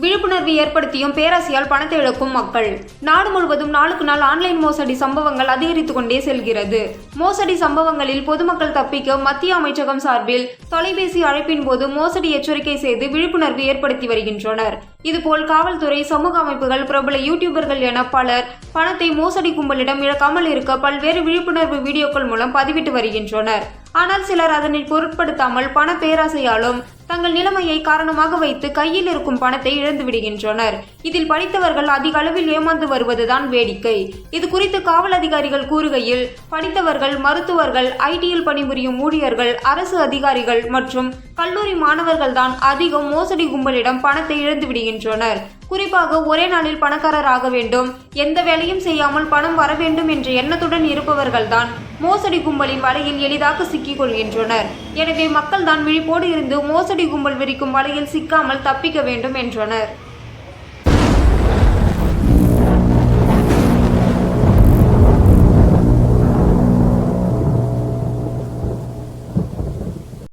விழிப்புணர்வு ஏற்படுத்தியும் பேராசையால் பணத்தை இழக்கும் மக்கள். நாடு முழுவதும் நாளுக்கு நாள் ஆன்லைன் மோசடி சம்பவங்கள் அதிகரித்துக் கொண்டே செல்கிறது. மோசடி சம்பவங்களில் பொதுமக்கள் தப்பிக்க மத்திய அமைச்சகம் சார்பில் தொலைபேசி அழைப்பின் போது மோசடி எச்சரிக்கை செய்து விழிப்புணர்வு ஏற்படுத்தி வருகின்றனர். இதுபோல் காவல்துறை சமூக அமைப்புகள் பிரபல யூடியூபர்கள் என பலர் பணத்தை மோசடி கும்பலிடம் இழக்காமல் இருக்க பல்வேறு விழிப்புணர்வு வீடியோக்கள் மூலம் பதிவிட்டு வருகின்றனர். ஆனால் சிலர் அதனை பொருட்படுத்தாமல் பண பேராசையாலும் தங்கள் நிலைமையை காரணமாக வைத்து கையில் இருக்கும் பணத்தை இழந்து விடுகின்றனர். இதில் படித்தவர்கள் அதிக அளவில் ஏமாந்து வருவதுதான் வேடிக்கை. இது குறித்து காவல் அதிகாரிகள் கூறுகையில் படித்தவர்கள் மருத்துவர்கள் ஐடியில் பணிபுரியும் ஊழியர்கள் அரசு அதிகாரிகள் மற்றும் கல்லூரி மாணவர்கள்தான் அதிகம் மோசடி கும்பலிடம் பணத்தை இழந்து விடுகின்றனர். குறிப்பாக ஒரே நாளில் பணக்காரர் ஆக வேண்டும். எந்த வேலையும் செய்யாமல் பணம் வர வேண்டும் என்ற எண்ணத்துடன் இருப்பவர்கள்தான் மோசடி கும்பலின் வலையில் எளிதாக சிக்கிக் கொள்கின்றனர். எனவே மக்கள் தான் விழிப்போடு இருந்து மோசடி கும்பல் விரிக்கும் வலையில் சிக்காமல் தப்பிக்க வேண்டும் என்றனர்.